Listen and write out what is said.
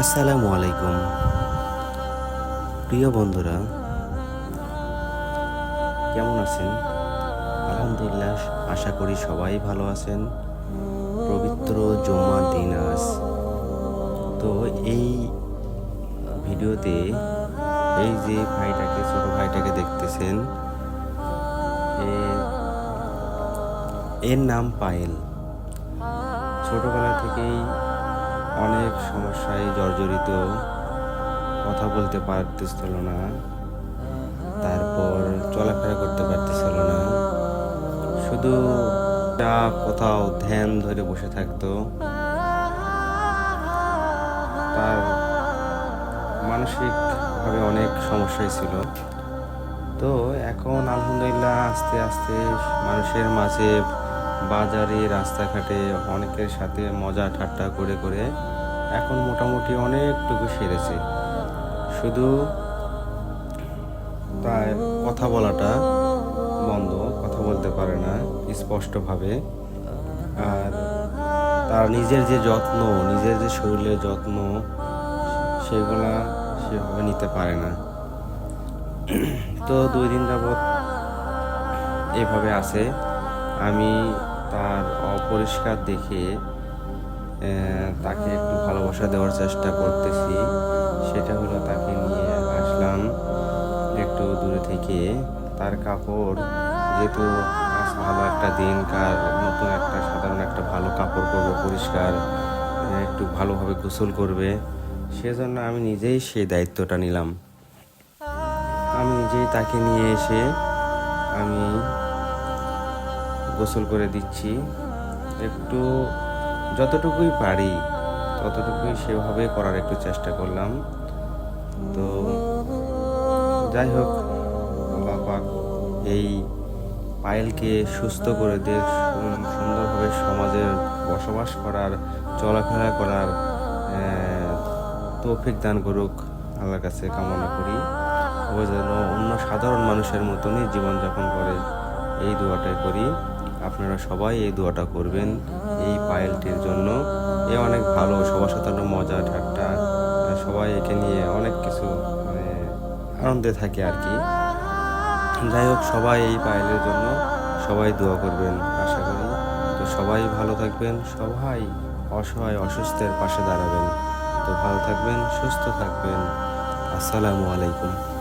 আসসালামু আলাইকুম। প্রিয় বন্ধুরা, কেমন আছেন? আলহামদুলিল্লাহ, আশা করি সবাই ভালো আছেন। পবিত্র জুম্মার দিন আজ। তো এই ভিডিওতে এই যে ভাইটাকে, ছোট ভাইটাকে দেখতেছেন এর নাম পায়েল। ছোটবেলা থেকেই অনেক সমস্যায় জর্জরিত। কথা বলতে পারতেছিল না। তারপর চলাফেরা করতে পারতেছিল না। শুধু কোথাও ধ্যান ধরে বসে থাকতো। তার মানসিকভাবে অনেক সমস্যাই ছিল। তো এখন আলহামদুলিল্লাহ আস্তে আস্তে মানুষের মাঝে বাজারে, রাস্তাঘাটে অনেকের সাথে মজা ঠাট্টা করে করে এখন মোটামুটি অনেকটুকু সেরেছে। শুধু তার কথা বলাটা বন্ধ, কথা বলতে পারে না, স্পষ্টভাবে। আর তার নিজের যে যত্ন, নিজের যে শরীরের যত্ন, সেগুলা সেভাবে নিতে পারে না। তো দুই দিন যাবৎ এভাবে আছে। আমি তার অপরিষ্কার দেখে তাকে একটু ভালোবাসা দেওয়ার চেষ্টা করতেছি। সেটা হলো তাকে নিয়ে আসলাম একটু দূরে থেকে। তার কাপড় যেহেতু ভালো একটা দিন, কার নতুন একটা সাধারণ একটা ভালো কাপড় পরবে, পরিষ্কার একটু ভালোভাবে গোসল করবে, সেজন্য আমি নিজেই সেই দায়িত্বটা নিলাম। আমি নিজেই তাকে নিয়ে এসে আমি গোসল করে দিচ্ছি। একটু যতটুকুই পারি, ততটুকুই সেভাবে করার একটু চেষ্টা করলাম। তো যাই হোক, আল্লাহ এই পায়েলকে সুস্থ করে দিয়ে সুন্দরভাবে সমাজে বসবাস করার, চলাফেরা করার তৌফিক দান করুক আল্লাহর কাছে কামনা করি। ও যেন অন্য সাধারণ মানুষের মতনই জীবনযাপন করে, এই দোয়াটাই করি। আপনারা সবাই এই দোয়াটা করবেন, এই পায়েলটির জন্য। এ অনেক ভালো, সবার সাথে একটা মজা, ঠাট্টা সবাই একে নিয়ে অনেক কিছু মানে আনন্দে থাকে আর কি। যাই হোক, সবাই এই পায়েলের জন্য সবাই দোয়া করবেন, আশা করি। তো সবাই ভালো থাকবেন, সবাই অসহায়, অসুস্থের পাশে দাঁড়াবেন। তো ভালো থাকবেন, সুস্থ থাকবেন। আসসালামু আলাইকুম।